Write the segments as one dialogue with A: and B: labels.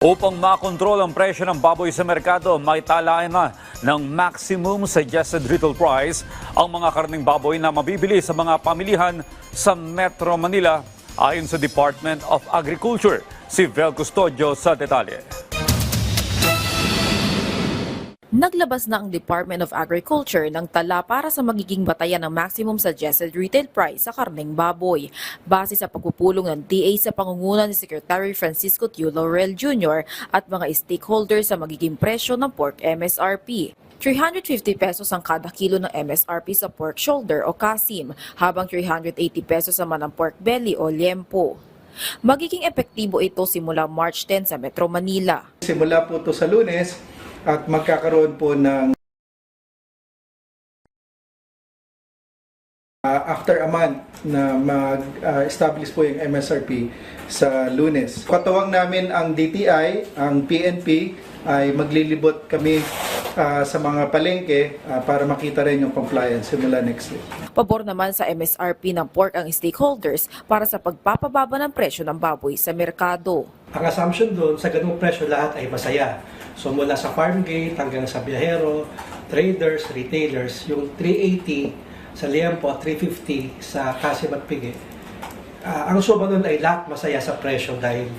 A: Upang makontrol ang presyo ng baboy sa merkado, maitalaan na ng maximum suggested retail price ang mga karning baboy na mabibili sa mga pamilihan sa Metro Manila ayon sa Department of Agriculture. Si Vel Custodio sa detalye.
B: Naglabas na ang Department of Agriculture ng tala para sa magiging batayan ng maximum suggested retail price sa karneng baboy. Base sa pagpupulong ng DA sa pangunguna ni Secretary Francisco Tiu Laurel Jr. at mga stakeholders sa magiging presyo ng pork MSRP. 350 pesos ang kada kilo ng MSRP sa pork shoulder o kasim, habang 380 pesos naman ang pork belly o liempo. Magiging epektibo ito simula March 10 sa Metro Manila.
C: Simula po to sa lunes at magkakaroon po ng uh, after a month na mag-establish po yung MSRP sa lunes. Katuwang namin ang DTI, ang PNP, ay maglilibot kami uh, sa mga palengke uh, para makita rin yung compliance simula next week.
B: Pabor naman sa MSRP ng pork ang stakeholders para sa pagpapababa ng presyo ng baboy sa merkado.
D: Ang assumption doon, sa ganung presyo lahat ay masaya. So mula sa farm gate hanggang sa biyahero, traders, retailers, yung 380 sa liempo at 350 sa kasim at pigi. Ah, ang suma nun ay lahat masaya sa presyo dahil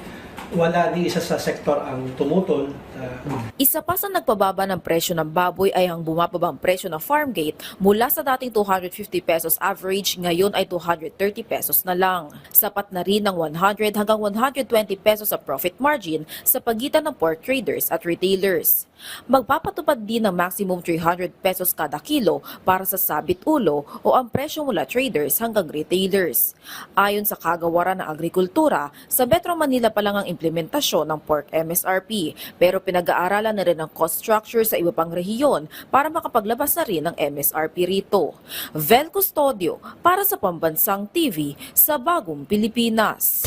D: wala ni isa sa sektor ang tumutol. Ah,
B: Isa pa sa nagpababa ng presyo ng baboy ay ang bumababang presyo ng farm gate mula sa dating 250 pesos average ngayon ay 230 pesos na lang. Sapat na rin ng 100 hanggang 120 pesos sa profit margin sa pagitan ng pork traders at retailers. Magpapatupad din ng maximum 300 pesos kada kilo para sa sabit ulo o ang presyo mula traders hanggang retailers. Ayon sa kagawaran ng agrikultura, sa Metro Manila pa lang ang implementasyon ng pork MSRP pero pinag-aaralan na rin ang cost structure sa iba pang rehiyon para makapaglabas na rin ng MSRP rito. Vel Custodio para sa Pambansang TV sa Bagong Pilipinas.